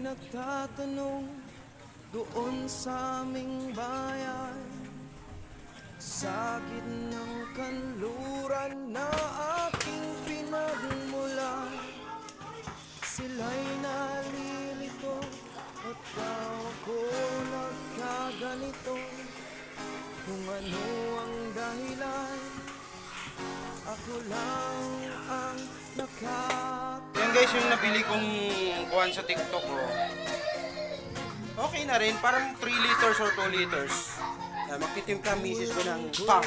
nagtatanong doon sa aming bayan. Sa gitnang kanluran na aking pinagmulan Sila'y nalilito at ako nagkaganito. Kung ano ang dahilan Ako lang ang nakaka Yan guys, yung nabili kong kuhan sa TikTok ko. Okay na rin, parang 3 liters or 2 liters. Uh, magtitimpla ang misis ko ng pang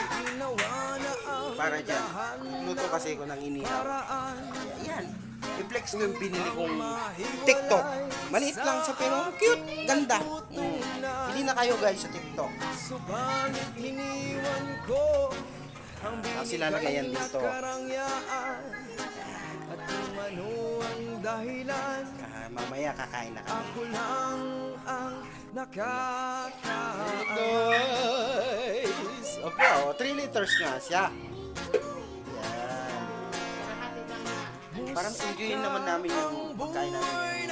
para dyan. Luto kasi ko ng inihaw. paraan Yan. I-flex ko yung binili kong TikTok. Maliit lang sa pero cute, ganda. Mm. Hindi na kayo guys sa TikTok. Tapos ilalagay yan dito. Kung ano ang dahilan Ah, mamaya kakain na kami. Ako lang ang Guys! Opo, 3 liters nga siya. Yan. Parang enjoyin naman namin yung pagkain namin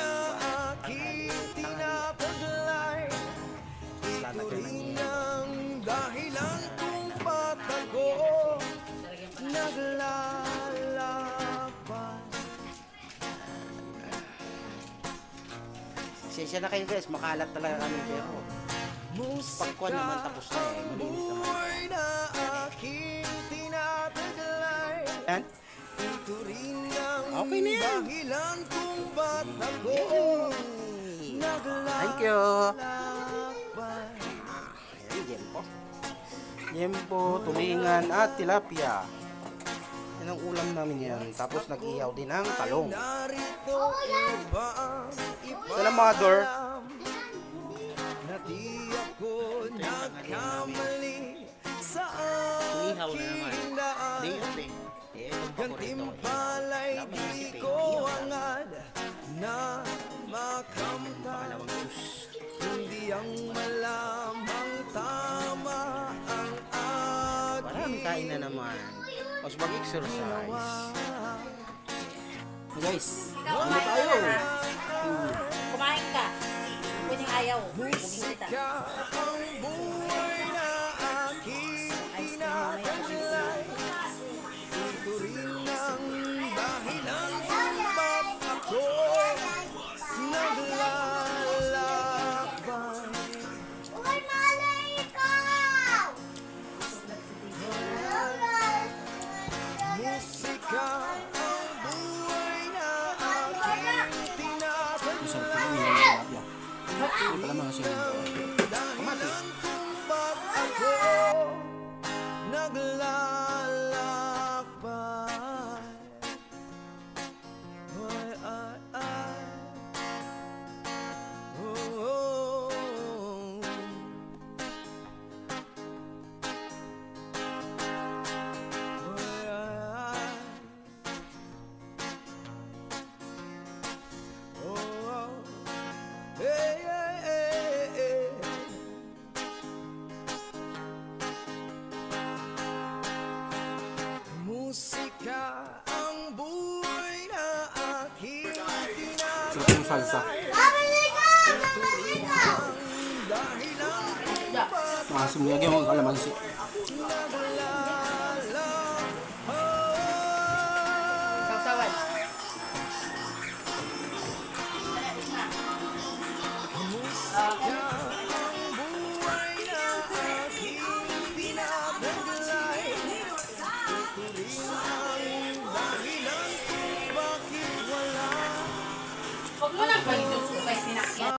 Sensya na kayo guys, makalat talaga kami pero pagkuhan naman tapos na eh, malinis naman. Na aking tinataglay Yan. Ito rin ang Okay na yan. dahilan kung ba't ako Thank you. naglalaban Ayan, yempo. Yempo, tulingan at tilapia. Yan ang ulam namin yan. Tapos nag-ihaw din ng talong. Narito iba ang Sila mother. ipaalam Na di ako nagkamali Sa aking daan. Gantimpala'y di ko inihaw na. makamtan. Hindi ang malamang tama ang aking Maraming kain na naman. Mas mag-exercise. Guys, ano tayo? Kumain ka. Pwedeng ayaw. Bumibita. Ka Hindi pala mga. Dahilan Sarap ng salsa. Masumiyag yung kalamansi.